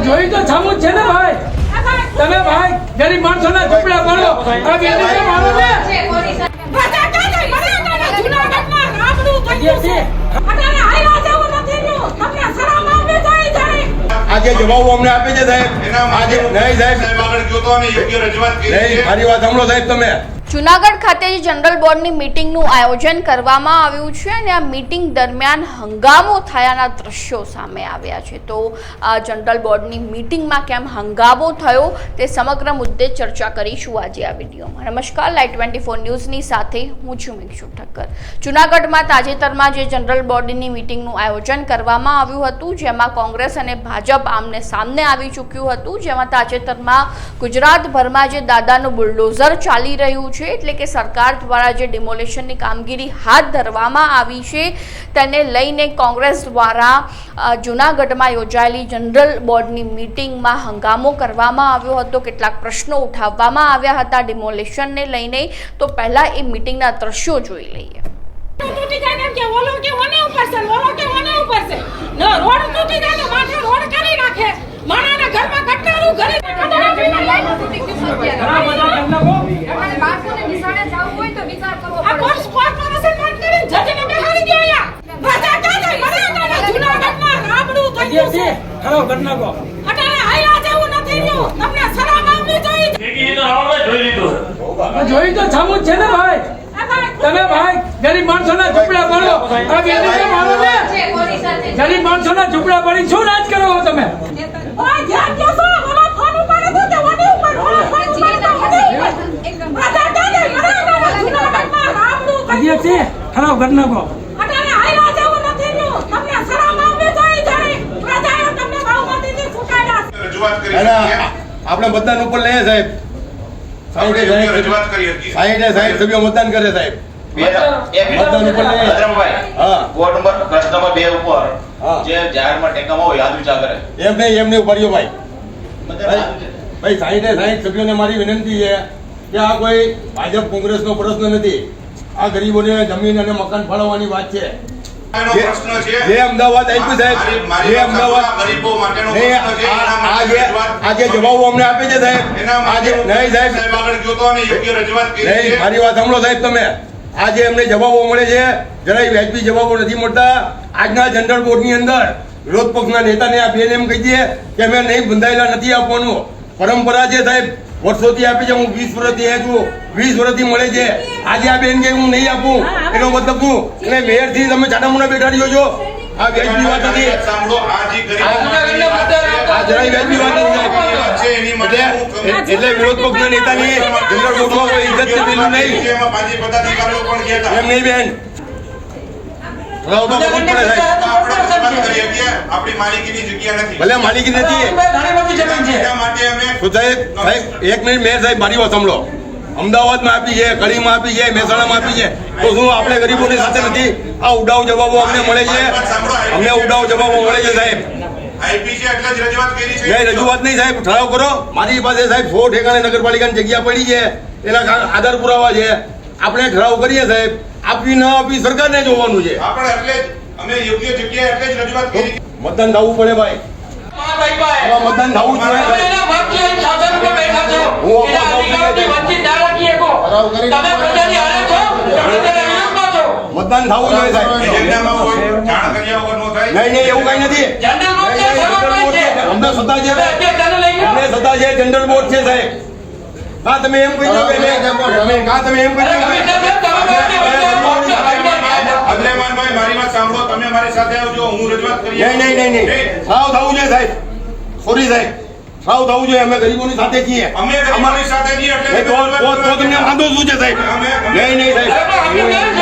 જોઈ તો છામુ જ છે ને ભાઈ? તમે ભાઈ ગરીબ માણસોના ઝૂંપડા પાડો આ બેની મારો ને આજે જવાબો અમને આપે છે સાહેબ. આજે નહીં સાહેબ. સાહેબ આગળ ગયો તો અને યોગ્ય રજૂઆત કરી નહીં મારી વાત સાંભળો સાહેબ તમે. જુનાગઢ ખાતે જનરલ બોર્ડની મિટિંગનું આયોજન કરવામાં આવ્યું છે અને આ મીટિંગ દરમિયાન હંગામો થયાના દ્રશ્યો સામે આવ્યા છે. તો આ જનરલ બોર્ડની મિટિંગમાં કેમ હંગામો થયો તે સમગ્ર મુદ્દે ચર્ચા કરીશું આજે આ વિડીયોમાં. નમસ્કાર લાઈટ ટ્વેન્ટી ફોર ન્યૂઝની સાથે હું છું મિક્ષુ ઠક્કર. જુનાગઢમાં તાજેતરમાં જે જનરલ બોર્ડની મિટિંગનું આયોજન કરવામાં આવ્યું હતું, જેમાં કોંગ્રેસ અને ભાજપ આમને સામને આવી ચૂક્યું હતું, જેમાં તાજેતરમાં ગુજરાતભરમાં જે દાદાનું બુલડોઝર ચાલી રહ્યું છે એટલે કે સરકાર દ્વારા જે ડિમોલેશનની કામગીરી હાથ ધરવામાં આવી છે, તેને લઈને કોંગ્રેસ દ્વારા જૂનાગઢમાં યોજાયેલી જનરલ બોર્ડની મિટિંગમાં હંગામો કરવામાં આવ્યો હતો. કેટલાક પ્રશ્નો ઉઠાવવામાં આવ્યા હતા ડિમોલેશનને લઈને. તો પહેલાં એ મિટિંગના દ્રશ્યો જોઈ લઈએ. રોડ તૂટી રોડ કરી ઘરમાં ગંદકો અટાણે હાલ્યા જેવું નથી રહ્યું. તમને શરમ આવવી જોઈએ. જોઈ તો સામું છે ને ભાઈ? તમે ભાઈ ગરીબ માણસોના ઝૂંપડા પડો. આ બેની મારો ને ગરીબ માણસોના ઝૂંપડા પાડી શું રાજ કરો છો તમે? ઓય ધ્યાન દો છો ફોન ઉપાડે તો તે ઓની ઉપર ફોન ઉપાડે તો બનાવવાના જૂનાગઢમાં રાબડું થઈ જે ગયું છે છે ખરો ગંદકો અટાણે હાલ્યા જેવું નથી રહ્યું તમને શરમ આવવી જોઈએ જ્યારે પ્રજાએ તમને બહુમતીથી ચૂંટાડ્યા રજૂઆત કરી આપણે મતદાન ઉપર લઈએ સાહેબ. સભ્યો મતદાન કરે સાહેબ. મતદાન ઉપર લઈએ. હા. વોર્ડ નંબર પ્રશ્ન નંબર બે ઉપર જે જાહેરમાં ટેકામાં હોય યાદ વિચાર કરે. એમ નહીં એમને ઉપાડ્યો ભાઈ. ભાઈ ભાઈ સાઈઠે સભ્યોને મારી વિનંતી છે કે આ કોઈ ભાજપ કોંગ્રેસનો પ્રશ્ન નથી. આ ગરીબોને જમીન અને મકાન ફાળવવાની વાત છે. જે- અમદાવાદ આપ્યું સાહેબ જે અમદાવાદ જવાબો અમને આપે છે સાહેબ આજે નહીં સાહેબ. સાહેબ આગળ ગયો તો અને યોગ્ય રજૂઆત કરી નહીં મારી વાત સાંભળો સાહેબ તમે. આજે એમને જવાબો મળે છે જરાય વ્યાજબી જવાબો નથી મળતા. આજના જનરલ બોર્ડની અંદર વિરોધ પક્ષના નેતાને આ બેન એમ કહી દે કે અમે નહીં બંધાયેલા નથી આપવાનું. પરંપરા છે સાહેબ વર્ષોથી આપી છે હું વીસ વર્ષથી અહીંયા છું. વીસ વર્ષથી મળે છે. આજે આ બેન કે હું નહીં આપું. એનો મતલબ શું? એટલે મેયરથી તમે ચાટામુના બેઠાડીઓ છો. આ વ્યાજબી વાત નથી આ જરાય વ્યાજબી વાત નથી છે, એની એટલે એટલે વિરોધ પક્ષના નેતાની ઇજ્જત નહીં. એમ નહીં બેન રાવ તો કરવું જ પડે સાહેબ આપણે માલિકીની જગ્યા નથી. ભલે માલિકી નથી. સાહેબ એક મિનિટ મેં સાહેબ મારી વાત સાંભળો. અમદાવાદમાં આપી છે કડીમાં આપી છે મહેસાણામાં આપી છે. તો શું આપણે ગરીબોની સાથે નથી? આ ઉડાવ જવાબો અમને મળે છે. અમને ઉડાવ જવાબો મળે છે સાહેબ. રજૂઆત નહીં સાહેબ. ઠરાવ કરો. મારી પાસે સાહેબ સો ઠેકાણે નગરપાલિકાની જગ્યા પડી છે. એના આધાર પુરાવા છે. આપણે ઠરાવ કરીએ સાહેબ. આપી ના આપી સરકારને જોવાનું છે. આપણે એટલે અમે યોગ્ય જગ્યાએ એટલે જ રજૂઆત કરી મતદાન થવું પડે ભાઈ. મતદાન થવું જોઈએ. સાહેબ. મતદાન થવું જોઈએ નહીં નહીં એવું કઈ નથી. અમને સત્તા છે. અમને સત્તા છે જનરલ બોર્ડ છે સાહેબ. કા તમે એમ કહી દો કા તમે એમ કહી દો કે અગ્રેમાનભાઈ મારી વાત સાંભળો તમે મારી સાથે આવજો હું રજૂઆત કરી નહીં નહીં નહીં નહીં. સાવ થવું જોઈએ સાહેબ. સોરી સાહેબ. સાવ થવું જોઈએ અમે ગરીબોની સાથે છીએ. અમે અમારી સાથે છીએ એટલે તો તો- તો તમને વાંધો શું છે સાહેબ? નહીં નહીં સાહેબ.